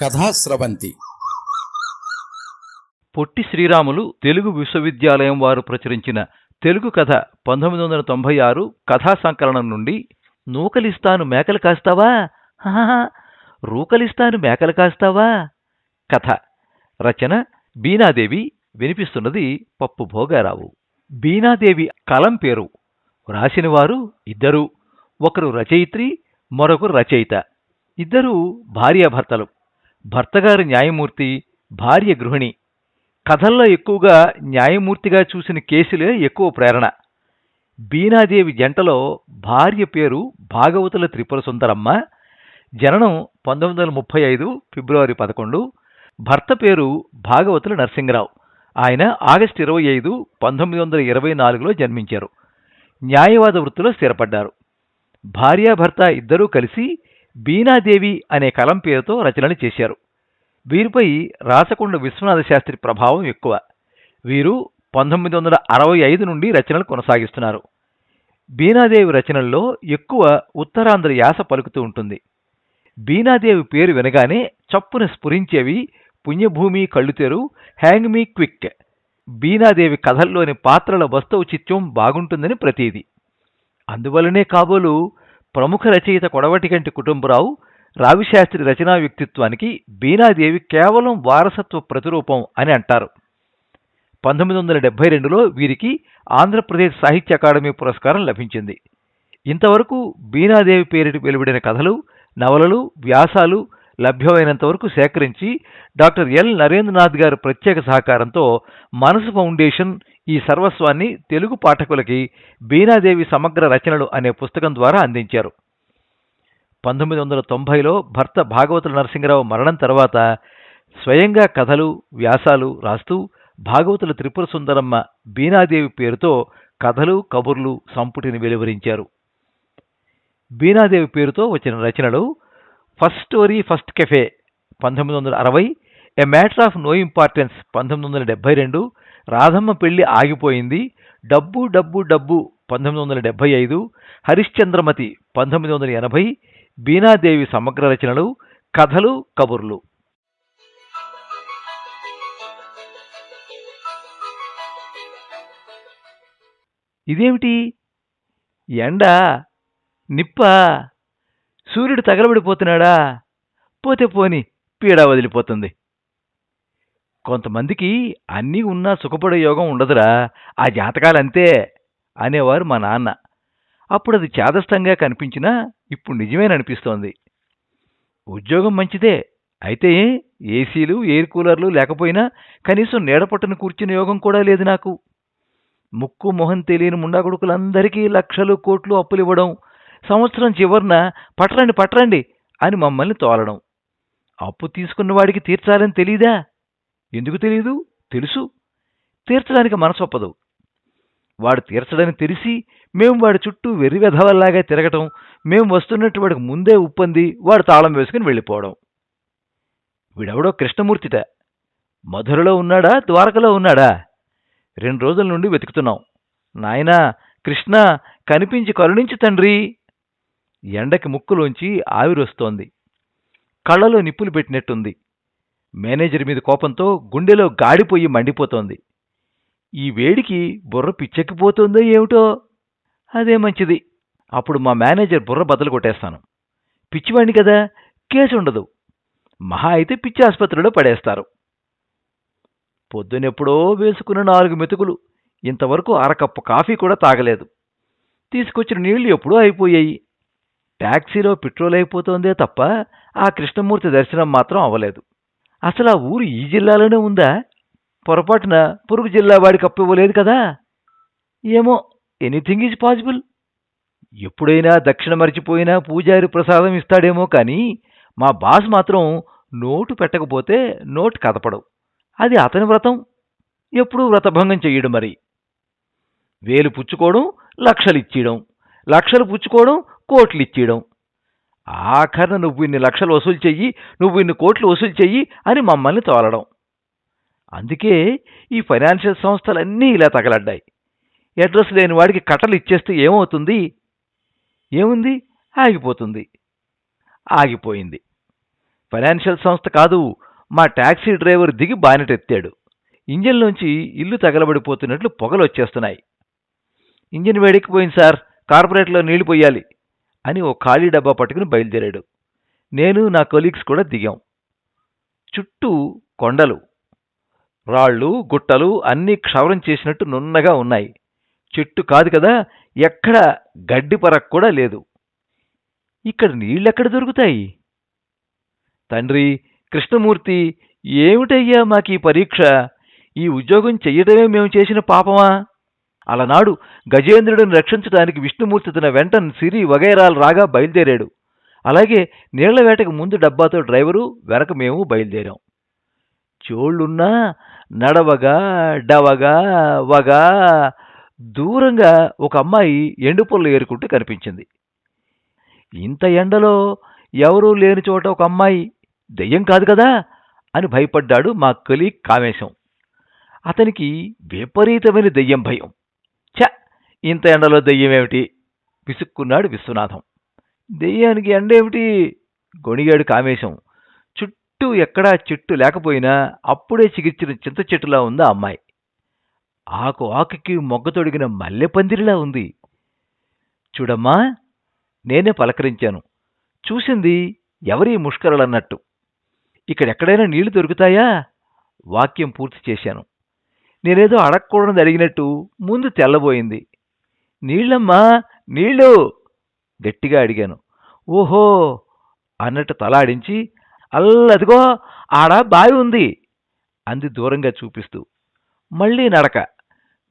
కథాస్రవంతి పొట్టి శ్రీరాములు తెలుగు విశ్వవిద్యాలయం వారు ప్రచురించిన తెలుగు కథ పంతొమ్మిది వందల తొంభై ఆరు కథా సంకలనం నుండి నూకలిస్తాను మేకలు కాస్తావా? రూకలిస్తాను మేకలు కాస్తావా? కథ రచన బీనాదేవి వినిపిస్తున్నది పప్పు భోగారావు. బీనాదేవి కలం పేరు వ్రాసినవారు ఇద్దరు ఒకరు రచయిత్రి మరొకరు రచయిత. ఇద్దరూ భార్యాభర్తలు. భర్తగారు న్యాయమూర్తి భార్య గృహిణి. కథల్లో ఎక్కువగా న్యాయమూర్తిగా చూసిన కేసులే ఎక్కువ ప్రేరణ. బీనాదేవి జంటలో భార్య పేరు భాగవతుల త్రిపుర సుందరమ్మ. జననం పంతొమ్మిది వందల ముప్పై ఐదు ఫిబ్రవరి పదకొండు. భర్త పేరు భాగవతుల నరసింహరావు ఆయన ఆగస్టు ఇరవై ఐదు పంతొమ్మిది వందల ఇరవై నాలుగులో జన్మించారు. న్యాయవాద వృత్తిలో స్థిరపడ్డారు. భార్యాభర్త ఇద్దరూ కలిసి బీనాదేవి అనే కలం పేరుతో రచనలు చేశారు. వీరిపై రాసకొండ విశ్వనాథ శాస్త్రి ప్రభావం ఎక్కువ. వీరు పంతొమ్మిది వందల అరవై ఐదు నుండి రచనలు కొనసాగిస్తున్నారు. బీనాదేవి రచనల్లో ఎక్కువ ఉత్తరాంధ్ర యాస పలుకుతూ ఉంటుంది. బీనాదేవి పేరు వినగానే చప్పున స్ఫురించేవి పుణ్యభూమి కళ్ళుతెరు హ్యాంగ్ మీ క్విక్. బీనాదేవి కథల్లోని పాత్రల వస్తౌచిత్యం బాగుంటుందని ప్రతీది. అందువలనే కాబోలు ప్రముఖ రచయిత కొడవటిగంటి కుటుంబరావు రావిశాస్త్రి రచనా వ్యక్తిత్వానికి బీనాదేవి కేవలం వారసత్వ ప్రతిరూపం అని అంటారు. పంతొమ్మిది వందల డెబ్బై రెండులో వీరికి ఆంధ్రప్రదేశ్ సాహిత్య అకాడమీ పురస్కారం లభించింది. ఇంతవరకు బీనాదేవి పేరిట వెలువడిన కథలు నవలలు వ్యాసాలు లభ్యమైనంత వరకు సేకరించి డాక్టర్ ఎల్. నరేంద్రనాథ్ గారి ప్రత్యేక సహకారంతో మనసు ఫౌండేషన్ ఈ సర్వస్వాన్ని తెలుగు పాఠకులకి బీనాదేవి సమగ్ర రచనలు అనే పుస్తకం ద్వారా అందించారు. పంతొమ్మిది వందల తొంభైలో భర్త భాగవతుల నరసింహరావు మరణం తర్వాత స్వయంగా కథలు వ్యాసాలు రాస్తూ భాగవతుల త్రిపుర సుందరమ్మ బీనాదేవి పేరుతో కథలు కబుర్లు సంపుటిని వెలువరించారు. బీనాదేవి పేరుతో వచ్చిన రచనలు ఫస్ట్ స్టోరీ ఫస్ట్ కెఫే పంతొమ్మిది వందల అరవై. A matter of no importance పంతొమ్మిది వందల డెబ్బై రెండు. రాధమ్మ పెళ్ళి ఆగిపోయింది. డబ్బు డబ్బు డబ్బు పంతొమ్మిది వందల డెబ్బై ఐదు. హరిశ్చంద్రమతి పంతొమ్మిది వందల ఎనభై. బీనాదేవి సమగ్ర రచనలు కథలు కబుర్లు. ఇదేమిటి? ఎండ నిప్ప సూర్యుడు తగలబడిపోతున్నాడా? పోతే పోని పీడ వదిలిపోతుంది. కొంతమందికి అన్నీ ఉన్నా సుఖపడే యోగం ఉండదురా ఆ జాతకాలంతే అనేవారు మా నాన్న. అప్పుడు అది చేదస్తంగా కనిపించినా ఇప్పుడు నిజమేననిపిస్తోంది. ఉద్యోగం మంచిదే అయితే ఏసీలు ఎయిర్ కూలర్లు లేకపోయినా కనీసం నీడపట్టను కూర్చుని యోగం కూడా లేదు నాకు. ముక్కు మొహం తెలియని ముండాకొడుకులందరికీ లక్షలు కోట్లు అప్పులు ఇవ్వడం సంవత్సరం చివరన పట్టరండి పట్టరండి అని మమ్మల్ని తోలడం. అప్పు తీసుకున్న వాడికి తీర్చాలని తెలీదా? ఎందుకు తెలీదు? తెలుసు. తీర్చడానికి మనసొప్పదు వాడు తీర్చడని తెలిసి మేము వాడి చుట్టూ వెర్రి వెధవల్లాగా తిరగటం మేము వస్తున్నట్టు వాడికి ముందే ఉప్పంది వాడు తాళం వేసుకుని వెళ్ళిపోవడం. వీడెవడో కృష్ణమూర్తిట. మధురలో ఉన్నాడా? ద్వారకలో ఉన్నాడా? రెండు రోజుల నుండి వెతుకుతున్నాం. నాయనా కృష్ణ కనిపించి కరుణించి తండ్రి. ఎండకి ముక్కులోంచి ఆవిరొస్తోంది కళ్ళలో నిప్పులు పెట్టినట్టుంది. మేనేజర్ మీద కోపంతో గుండెలో గాడిపోయి మండిపోతోంది. ఈ వేడికి బుర్ర పిచ్చెక్కిపోతుందో ఏమిటో? అదే మంచిది. అప్పుడు మా మేనేజర్ బుర్ర బద్దలు కొట్టేస్తాను. పిచ్చివాణ్ణి కదా కేసు ఉండదు. మహా అయితే పిచ్చి ఆసుపత్రిలో పడేస్తారు. పొద్దునెప్పుడో వేసుకున్న నాలుగు మెతుకులు. ఇంతవరకు అరకప్పు కాఫీ కూడా తాగలేదు. తీసుకొచ్చిన నీళ్ళు ఎప్పుడూ అయిపోయాయి. ట్యాక్సీలో పెట్రోల్ అయిపోతోందే తప్ప ఆ కృష్ణమూర్తి దర్శనం మాత్రం అవ్వలేదు. అసలు ఆ ఊరు ఈ జిల్లాలోనే ఉందా? పొరపాటున పొరుగు జిల్లా వాడికి అప్పివ్వలేదు కదా? ఏమో ఎనీథింగ్ ఈజ్ పాసిబుల్ ఎప్పుడైనా దక్షిణ మరిచిపోయినా పూజారి ప్రసాదం ఇస్తాడేమో కానీ మా బాస్ మాత్రం నోటు పెట్టకపోతే నోటు కదపడవు అది అతని వ్రతం. ఎప్పుడూ వ్రతభంగం చెయ్యడు మరి. వేలు పుచ్చుకోవడం లక్షలు ఇచ్చేయడం. లక్షలు పుచ్చుకోవడం కోట్లు ఇచ్చేయడం. ఆఖరణ నువ్వు ఇన్ని లక్షలు వసూలు చెయ్యి నువ్వు ఇన్ని కోట్లు వసూలు చెయ్యి అని మమ్మల్ని తోలడం. అందుకే ఈ ఫైనాన్షియల్ సంస్థలన్నీ ఇలా తగలడ్డాయి. అడ్రస్ లేని వాడికి కట్టలు ఇచ్చేస్తే ఏమవుతుంది? ఏముంది? ఆగిపోతుంది. ఆగిపోయింది. ఫైనాన్షియల్ సంస్థ కాదు మా ట్యాక్సీ డ్రైవర్ దిగి బానెట్ ఇంజన్ నుంచి ఇల్లు తగలబడిపోతున్నట్లు పొగలు వచ్చేస్తున్నాయి ఇంజిన్ వేడెక్కిపోయింది సార్. కార్పొరేట్లో నీళ్ళు పోయాలి. అని ఓ ఖాళీ డబ్బా పట్టుకుని బయలుదేరాడు. నేను నా కొలీగ్స్ కూడా దిగాం. చుట్టూ కొండలు రాళ్ళు గుట్టలు అన్నీ క్షవరం చేసినట్టు నున్నగా ఉన్నాయి. చెట్టు కాదు కదా ఎక్కడ గడ్డిపరక్ కూడా లేదు. ఇక్కడ నీళ్ళెక్కడ దొరుకుతాయి? తండ్రి కృష్ణమూర్తి ఏమిటయ్యా మాకీ పరీక్ష? ఈ ఉద్యోగం చెయ్యడమే మేము చేసిన పాపమా? అలనాడు గజేంద్రుడిని రక్షించడానికి విష్ణుమూర్తి తన వెంట సిరి వగైరాలు రాగా బయలుదేరాడు. అలాగే నీళ్ళ వేటకు ముందు డబ్బాతో డ్రైవరు వెనక మేము బయలుదేరాం. చోళ్ళున్నా నడవగా డవగా వగా దూరంగా ఒక అమ్మాయి ఎండుపొల్లు ఏరుకుంటూ కనిపించింది. ఇంత ఎండలో ఎవరూ లేని చోట ఒక అమ్మాయి దెయ్యం కాదు కదా అని భయపడ్డాడు మా కలీ కామేశం. అతనికి విపరీతమైన దెయ్యం భయం. ఇంత ఎండలో దెయ్యమేమిటి విసుక్కున్నాడు విశ్వనాథం. దెయ్యానికి ఎండేమిటి గొణిగాడు కామేశం. చుట్టూ ఎక్కడా చెట్టు లేకపోయినా అప్పుడే చిగిర్చిన చింత చెట్టులా ఉంది ఆ అమ్మాయి. ఆకు ఆకుకి మొగ్గ తొడిగిన మల్లెపందిరిలా ఉంది. చూడమ్మా నేనే పలకరించాను. చూసింది ఎవరి ముష్కరలన్నట్టు. ఇక్కడెక్కడైనా నీళ్ళు దొరుకుతాయా? వాక్యం పూర్తి చేశాను. నేనేదో అడగకూడదు అడిగినట్టు ముందు తెల్లబోయింది. నీళ్ళమ్మా నీళ్ళు! గట్టిగా అడిగాను. ఓహో! అన్నట్టు తలాడించి అల్లదిగో ఆడ బావి ఉంది! అంది దూరంగా చూపిస్తూ. మళ్ళీ నడక.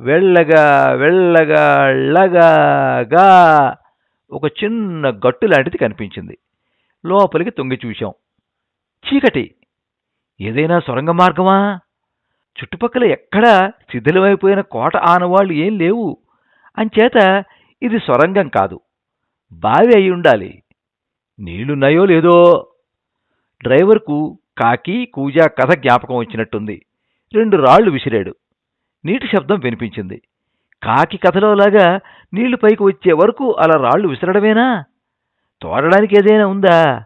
వెళ్ళగా వెళ్ళగా ళ్ళగా ఒక చిన్న గట్టు లాంటిది కనిపించింది. లోపలికి తొంగి చూశాం. చీకటి! ఏదైనా సొరంగ మార్గమా? చుట్టుపక్కల ఎక్కడా శిథిలమైపోయిన కోట ఆనవాళ్ళు ఏం లేవు. అంచేత ఇది సొరంగం కాదు. బావి అయి ఉండాలి. నీళ్ళున్నాయో లేదో? డ్రైవర్కు కాకి కూజా కథ జ్ఞాపకం వచ్చినట్టుంది. రెండు రాళ్ళు విసిరాడు. నీటి శబ్దం వినిపించింది. కాకి కథలోలాగా నీళ్ళు పైకి వచ్చే వరకు అలా రాళ్ళు విసరడమేనా? తోడడానికి ఏదైనా ఉందా?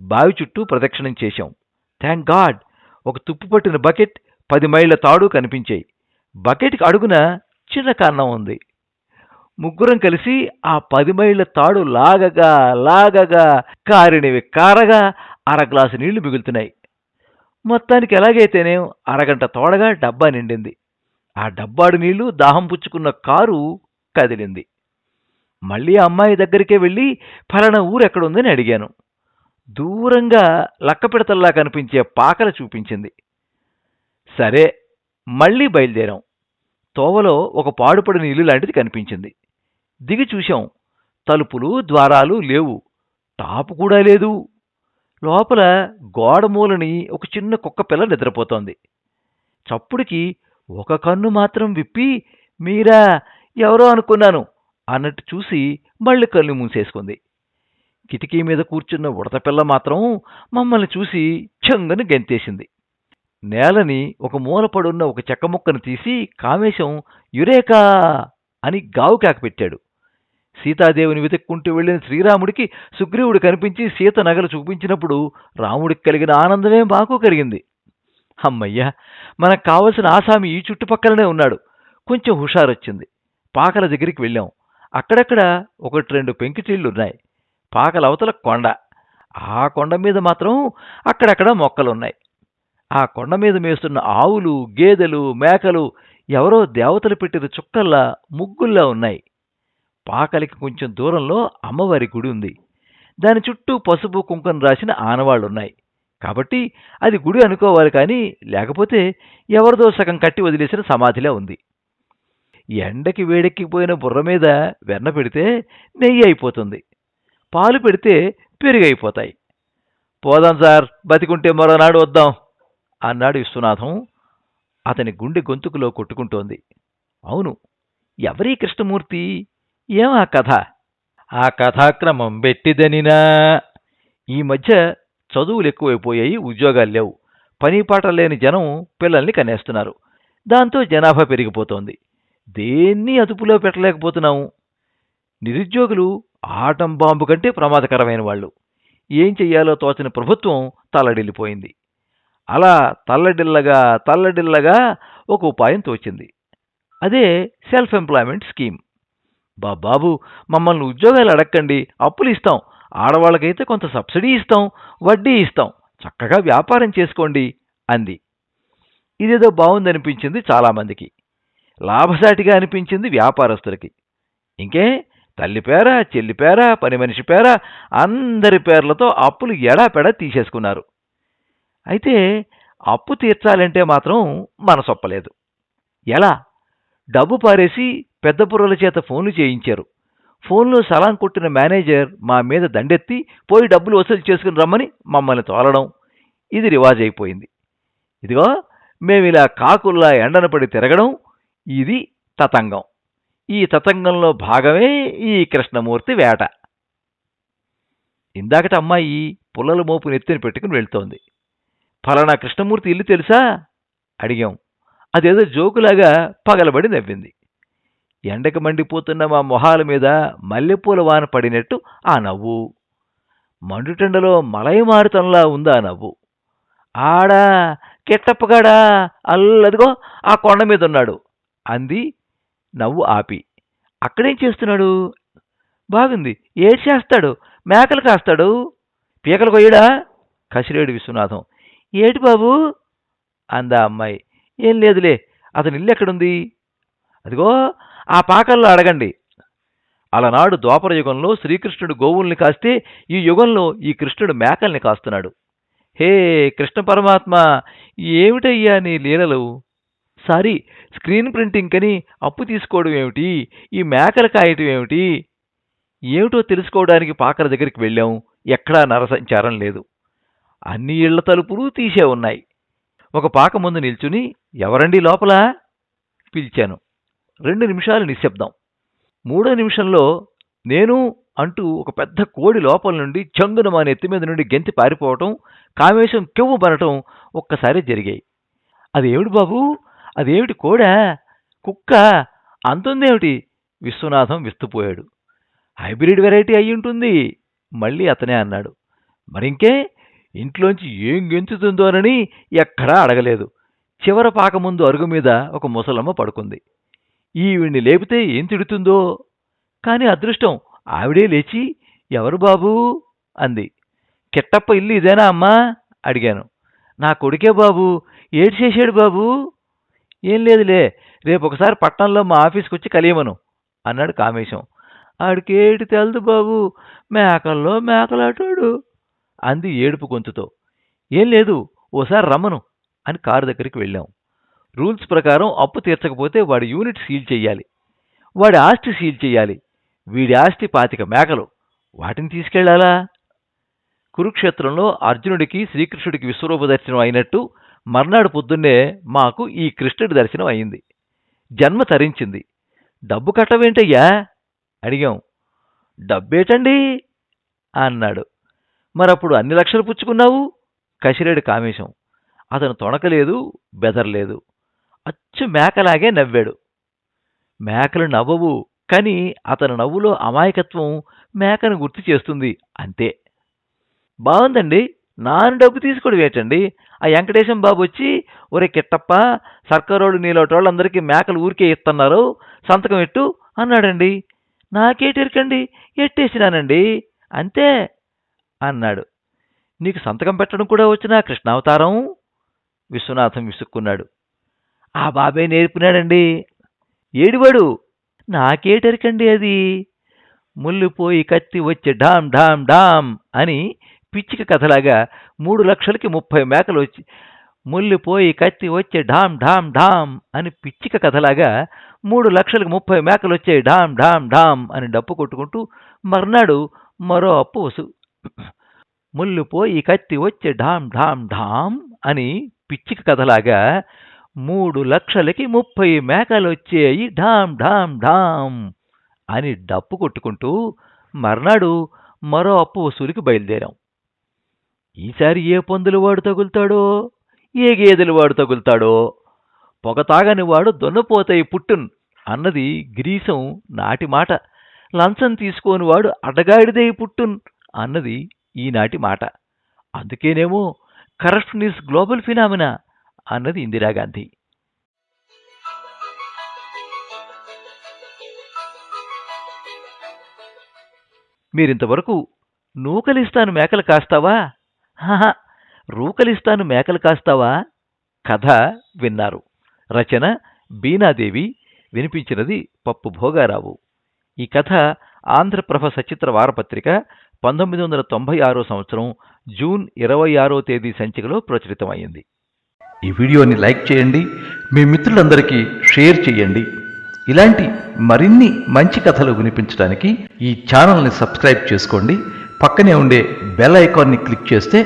బావి చుట్టూ ప్రదక్షిణం చేశాం. Thank God! ఒక తుప్పు పట్టిన బకెట్ పది మైళ్ళ తాడు కనిపించాయి. బకెట్కి అడుగున చిన్న కారణం ఉంది. ముగ్గురం కలిసి ఆ పది మైళ్ళ తాడు లాగగా లాగగా కారినివి కారగా అర గ్లాసు నీళ్ళు మిగులుతున్నాయి. మొత్తానికి ఎలాగైతేనేం అరగంట తోడగా డబ్బా నిండింది. ఆ డబ్బాడు నీళ్ళు దాహం పుచ్చుకున్న కారు కదిలింది. మళ్ళీ ఆ అమ్మాయి దగ్గరికే వెళ్ళి ఫలానా ఊరు ఎక్కడుందని అడిగాను. దూరంగా లక్కపిడతల్లా కనిపించే పాకల చూపించింది. సరే మళ్ళీ బయలుదేరాం. తోవలో ఒక పాడుపడిన ఇల్లు లాంటిది కనిపించింది. దిగి చూశాం. తలుపులు ద్వారాలు లేవు. టాపు కూడా లేదు. లోపల గోడ మూలని ఒక చిన్న కుక్క పిల్ల నిద్రపోతోంది. చప్పుడికి ఒక కన్ను మాత్రం విప్పి మీరా ఎవరో అనుకున్నాను అన్నట్టు చూసి మళ్ళీ కళ్ళు మూసేసుకుంది. కిటికీ మీద కూర్చున్న ఉడతపిల్ల మాత్రం మమ్మల్ని చూసి చెంగని గెంతేసింది. నేలని ఒక మూలపడున్న ఒక చెక్క ముక్కను తీసి కామేశం యురేకా అని గావు పెట్టాడు. సీతాదేవిని వెతుక్కుంటూ వెళ్ళిన శ్రీరాముడికి సుగ్రీవుడు కనిపించి సీత నగలు చూపించినప్పుడు రాముడికి కలిగిన ఆనందమే మాకు కలిగింది. అమ్మయ్యా మనకు కావలసిన ఆసామి ఈ చుట్టుపక్కలనే ఉన్నాడు. కొంచెం హుషారొచ్చింది. పాకల దగ్గరికి వెళ్ళాం. అక్కడక్కడ ఒకటి రెండు పెంకిటీళ్ళున్నాయి పాకల అవతల కొండ. ఆ కొండ మీద మాత్రం అక్కడక్కడ మొక్కలున్నాయి. ఆ కొండ మీద మేస్తున్న ఆవులు గేదెలు మేకలు ఎవరో దేవతలు పెట్టిన చుక్కల్లా ముగ్గుల్లా ఉన్నాయి. పాకలికి కొంచెం దూరంలో అమ్మవారి గుడి ఉంది. దాని చుట్టూ పసుపు కుంకం రాసిన ఆనవాళ్ళున్నాయి కాబట్టి అది గుడి అనుకోవాలి కానీ లేకపోతే ఎవరిదో సగం కట్టి వదిలేసిన సమాధిలా ఉంది. ఎండకి వేడెక్కిపోయిన బుర్ర మీద వెన్న పెడితే నెయ్యి అయిపోతుంది. పాలు పెడితే పెరుగైపోతాయి. పోదాం సార్ బతికుంటే మరోనాడు వద్దాం. అన్నాడు విశ్వనాథం. అతని గుండె గొంతుకులో కొట్టుకుంటోంది. అవును ఎవరీ కృష్ణమూర్తి? ఏం ఆ కథ? ఆ కథాక్రమం బెట్టిదనినా? ఈ మధ్య చదువులు ఎక్కువైపోయాయి ఉద్యోగాలు లేవు. పనిపాట లేని జనం పిల్లల్ని కనేస్తున్నారు. దాంతో జనాభా పెరిగిపోతోంది. దేన్ని అదుపులో పెట్టలేకపోతున్నాము నిరుద్యోగులు ఆటం బాంబు కంటే ప్రమాదకరమైన వాళ్ళు. ఏం చెయ్యాలో తోచని ప్రభుత్వం తలడిల్లిపోయింది. అలా తల్లడిల్లగా తల్లడిల్లగా ఒక ఉపాయం తోచింది. అదే సెల్ఫ్ ఎంప్లాయ్మెంట్ స్కీమ్. బా బాబు మమ్మల్ని ఉద్యోగాలు అడక్కండి అప్పులు ఇస్తాం ఆడవాళ్ళకైతే కొంత సబ్సిడీ ఇస్తాం వడ్డీ ఇస్తాం చక్కగా వ్యాపారం చేసుకోండి అంది. ఇదేదో బాగుందనిపించింది చాలామందికి. లాభసాటిగా అనిపించింది వ్యాపారస్తులకి. ఇంకే తల్లి పేర చెల్లి పేర పని మనిషి పేర అందరి పేర్లతో అప్పులు ఎడాపెడా తీసేసుకున్నారు. అయితే అప్పు తీర్చాలంటే మాత్రం మనసొప్పలేదు. ఎలా? డబ్బు పారేసి పెద్ద పుర్రల చేత ఫోన్లు చేయించారు. ఫోన్లో సలాం కొట్టిన మేనేజర్ మా మీద దండెత్తి పోయి డబ్బులు వసూలు చేసుకుని రమ్మని మమ్మల్ని తోలడం. ఇది రివాజ్ అయిపోయింది. ఇదిగో మేమిలా కాకుల్లా ఎండన పడి తిరగడం ఇది తతంగం. ఈ తతంగంలో భాగమే ఈ కృష్ణమూర్తి వేట. ఇందాకట అమ్మాయి పుల్లల మోపు నెత్తిని పెట్టుకుని వెళ్తోంది. ఫలానా కృష్ణమూర్తి ఇల్లు తెలుసా? అడిగాం. అదేదో జోకులాగా పగలబడి నవ్వింది. ఎండకు మండిపోతున్న మా మొహాల మీద మల్లెపూల వాన పడినట్టు ఆ నవ్వు. మండుటెండలో మలయమారుతంలా ఉందా నవ్వు. ఆడా కెట్టప్పగాడా అల్లదిగో ఆ కొండ మీద ఉన్నాడు అంది నవ్వు ఆపి. అక్కడేం చేస్తున్నాడు? బాగుంది. ఏ చేస్తాడు? మేకలు కాస్తాడు? పీకలు కొయ్యడా? కసిరేడు విశ్వనాథం. ఏటి బాబు? అందా అమ్మాయి. ఏం లేదులే అతని ఇల్లు ఎక్కడుంది? అదిగో ఆ పాకల్లో అడగండి. అలనాడు ద్వాపర యుగంలో శ్రీకృష్ణుడు గోవుల్ని కాస్తే ఈ యుగంలో ఈ కృష్ణుడు మేకల్ని కాస్తున్నాడు. హే కృష్ణ పరమాత్మ ఏమిటయ్యా నీ లీలలు? సారీ స్క్రీన్ ప్రింటింగ్ కని అప్పు తీసుకోవడం ఏమిటి? ఈ మేకలు కాయటం ఏమిటి? ఏమిటో తెలుసుకోవడానికి పాకల దగ్గరికి వెళ్ళాం. ఎక్కడా నరసంచారం లేదు. అన్ని ఇళ్ళ తలుపులు తీసే ఉన్నాయి. ఒక పాక ముందు నిల్చుని ఎవరండి లోపల? పిలిచాను. రెండు నిమిషాలు నిశ్శబ్దం. మూడో నిమిషంలో నేను అంటూ ఒక పెద్ద కోడి లోపల నుండి చంగున మా నెత్తి మీద నుండి గెంతి పారిపోవటం కామేశం కెవ్వు బనటం ఒక్కసారి జరిగాయి. అదేమిటి బాబు? అదేమిటి కోడా? కుక్క? అంతుందేమిటి? విశ్వనాథం విస్తుపోయాడు. హైబ్రిడ్ వెరైటీ అయి ఉంటుంది మళ్ళీ అతనే అన్నాడు. మరింకే ఇంట్లోంచి ఏం గెంతుతుందోనని ఎక్కడా అడగలేదు. చివర పాక ముందు అరుగు మీద ఒక ముసలమ్మ పడుకుంది. ఈవిడ్ని లేపితే ఏం తిడుతుందో? కాని అదృష్టం ఆవిడే లేచి ఎవరు బాబూ? అంది. కిట్టప్ప ఇల్లు ఇదేనా అమ్మా? అడిగాను. నా కొడుకే బాబు. ఏడు చేశాడు బాబు? ఏం లేదులే. రేపు ఒకసారి పట్టణంలో మా ఆఫీస్కి వచ్చి కలియమను అన్నాడు కామేశం. ఆడికేటి తెలదు బాబు. మేకల్లో మేకలాటాడు. అంది ఏడుపు గొంతుతో. ఏం లేదు ఓసారి రమ్మను అని కారు దగ్గరికి వెళ్ళాం. రూల్స్ ప్రకారం అప్పు తీర్చకపోతే వాడి యూనిట్ సీల్ చెయ్యాలి వాడి ఆస్తి సీల్ చెయ్యాలి వీడి ఆస్తి పాతిక మేకలు. వాటిని తీసుకెళ్ళాలా? కురుక్షేత్రంలో అర్జునుడికి శ్రీకృష్ణుడికి విశ్వరూప దర్శనం అయినట్టు మర్నాడు పొద్దున్నే మాకు ఈ కృష్ణుడి దర్శనం అయింది. జన్మ తరించింది. డబ్బు కట్టవేంటయ్యా? అడిగాం. డబ్బేటండి అన్నాడు. మరప్పుడు అన్ని లక్షలు పుచ్చుకున్నావు? కసిరేడు కామేశం. అతను తొణకలేదు బెదరలేదు. అచ్చు మేకలాగే నవ్వాడు. మేకలు నవ్వవు కాని అతని నవ్వులో అమాయకత్వం మేకను గుర్తు చేస్తుంది అంతే. బాగుందండి నాను డబ్బు తీసుకోవడం వేటండి ఆ వెంకటేశం బాబు వచ్చి ఒరే కిట్టప్ప సర్కారోళ్ళు నీలోటోళ్ళందరికీ మేకలు ఊరికే ఇస్తున్నారు సంతకం ఎట్టు? అన్నాడండి. నాకేటెరకండి ఎట్టేసినానండి? అంతే. అన్నాడు. నీకు సంతకం పెట్టడం కూడా వచ్చిన కృష్ణావతారం? విశ్వనాథం విసుక్కున్నాడు. ఆ బాబే నేర్పినాడండి ఏడివాడు? నాకేటరికండి అది? ముల్లుపోయి కత్తి వచ్చి డామ్ ఢామ్ డామ్ అని పిచ్చిక కథలాగా మూడు లక్షలకి ముప్పై మేకలు వచ్చి ముల్లిపోయి కత్తి వచ్చే ఢామ్ ఢామ్ డామ్ అని పిచ్చిక కథలాగా మూడు లక్షలకు ముప్పై మేకలు వచ్చాయి డామ్ డామ్ డామ్ అని డప్పు కొట్టుకుంటూ మర్నాడు మరో అప్పు వసు ముల్లుపోయి కత్తి వచ్చే ఢామ్ ఢామ్ ఢామ్ అని పిచ్చిక కథలాగా మూడు లక్షలకి ముప్పై మేకలు వచ్చేయి ఢామ్ ఢామ్ ఢామ్ అని డప్పు కొట్టుకుంటూ మర్నాడు మరో అప్పు వసూలికి బయలుదేరాం. ఈసారి ఏ పందులు వాడు తగులుతాడో? ఏ గేదెలు వాడు తగులుతాడో? పొగ తాగని వాడు దొన్నపోతాయి పుట్టున్ అన్నది గ్రీసం నాటి మాట. లంచం తీసుకోని వాడు అడ్డగాడిదై పుట్టున్ అన్నది ఈనాటి మాట. అందుకేనేమో కరప్షన్ ఈస్ గ్లోబల్ ఫినామినా అన్నది ఇందిరాగాంధీ. మీరింతవరకు నూకలిస్తాను మేకలు కాస్తావా? రూకలిస్తాను మేకలు కాస్తావా? కథ విన్నారు. రచన బీనాదేవి వినిపించినది పప్పు భోగారావు ఈ కథ ఆంధ్రప్రభ సచిత్ర వారపత్రిక పంతొమ్మిది వందల తొంభై ఆరో సంవత్సరం జూన్ ఇరవై ఆరో తేదీ సంచికలో ప్రచురితమైంది ఈ వీడియోని లైక్ చేయండి మీ మిత్రులందరికీ షేర్ చేయండి. ఇలాంటి మరిన్ని మంచి కథలు వినిపించడానికి ఈ ఛానల్ని సబ్స్క్రైబ్ చేసుకోండి. పక్కనే ఉండే బెల్ ఐకాన్ని క్లిక్ చేస్తే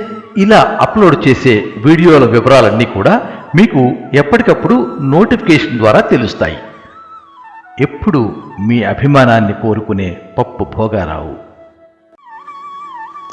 ఇలా అప్లోడ్ చేసే వీడియోల వివరాలన్నీ కూడా మీకు ఎప్పటికప్పుడు నోటిఫికేషన్ ద్వారా తెలుస్తాయి. ఎప్పుడు మీ అభిమానాన్ని కోరుకునే పప్పు భోగారావు.